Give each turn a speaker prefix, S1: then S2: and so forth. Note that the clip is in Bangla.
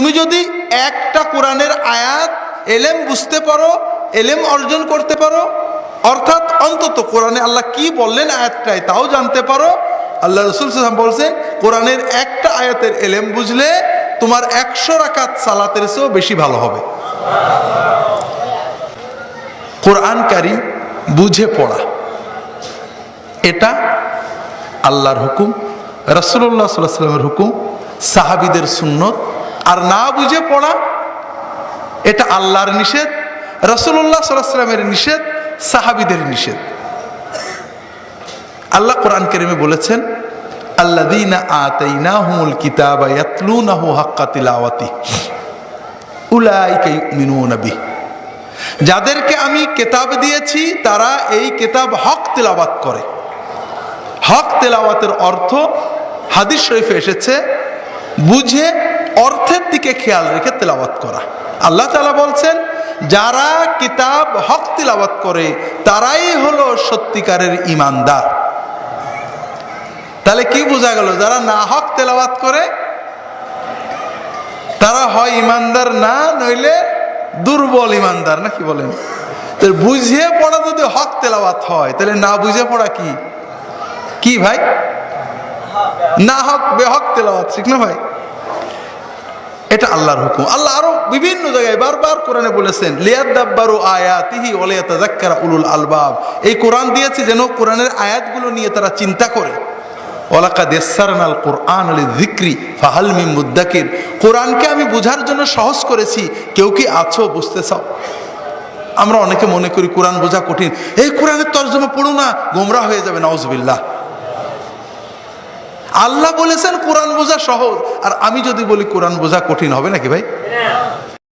S1: তুমি যদি একটা কোরআনের আয়াত এলেম বুঝতে পারো, এলেম অর্জন করতে পারো, অর্থাৎ অন্তত কোরআনে আল্লাহ কি বললেন আয়াতটায় তাও জানতে পারো। আল্লাহ রসুল সাল্লাম বলছেন কোরআনের একটা আয়াতের এলেম বুঝলে তোমার একশো রাকাত সালাতের চেয়েও বেশি ভালো হবে। কোরআনকারী বুঝে পড়া, এটা আল্লাহর হুকুম রসুল্লাহ সাল্লাহ সাল্লামের হুকুম, সাহাবিদের সুন্নত আর না বুঝে পড়া, এটা আল্লাহর নিষেধ রসুল্লাহ সাল্লাহ সাল্লামের নিষেধ, সাহাবিদের নিষেধ। আল্লাহ কোরআন কেরিমে বলেছেন যাদেরকে আমি কেতাব দিয়েছি, তারা এই কেতাব হক তেলাওয়াত করে। হক তেলাওয়াতের অর্থ হাদিস শরীফে এসেছে, বুঝে অর্থের দিকে খেয়াল রেখে তেলাওয়াত করা। আল্লাহ তালা বলছেন, যারা কিতাব, হক তেলাওয়াত করে, তারাই হলো সত্যিকারের ইমানদার তাহলে কি বোঝা গেল? যারা না হক তেলাওয়াত করে, তারা হয় ইমানদার না, নইলে দুর্বল ইমানদার না কি বলেন? বুঝিয়ে পড়া যদি হক তেলাওয়াত হয়, তাহলে না বুঝে পড়া কি? কি ভাই? না হক, বেহক তেলাওয়াত, ঠিক না ভাই? এটা আল্লাহর হুকুম। আল্লাহ আরও বিভিন্ন জায়গায় বারবার কোরআনে বলেছেন, লিয়াদাব্বারু আয়াতিহি ওয়ালিয়াতাযাক্কারা উলুল আলবাব। এই কোরআন দিয়েছে যেন কোরআনের আয়াতগুলো নিয়ে তারা চিন্তা করে। ওলাকাদ ইয়াসসারনাল কোরআন লিযিকরি ফাহাল মিন মুদ্দাকির। কোরআনকে আমি বোঝার জন্য সহজ করেছি, কেউ কি আছো বুঝতে চাও? আমরা অনেকে মনে করি কোরআন বোঝা কঠিন। এই কোরআনের তর্জমা পড়ো না গোমরা হয়ে যাবে নওয়াজবিল্লাহ আল্লাহ বলেছেন কোরআন বোঝা সহজ। আর আমি যদি বলি কোরআন বোঝা কঠিন হবে নাকি ভাই?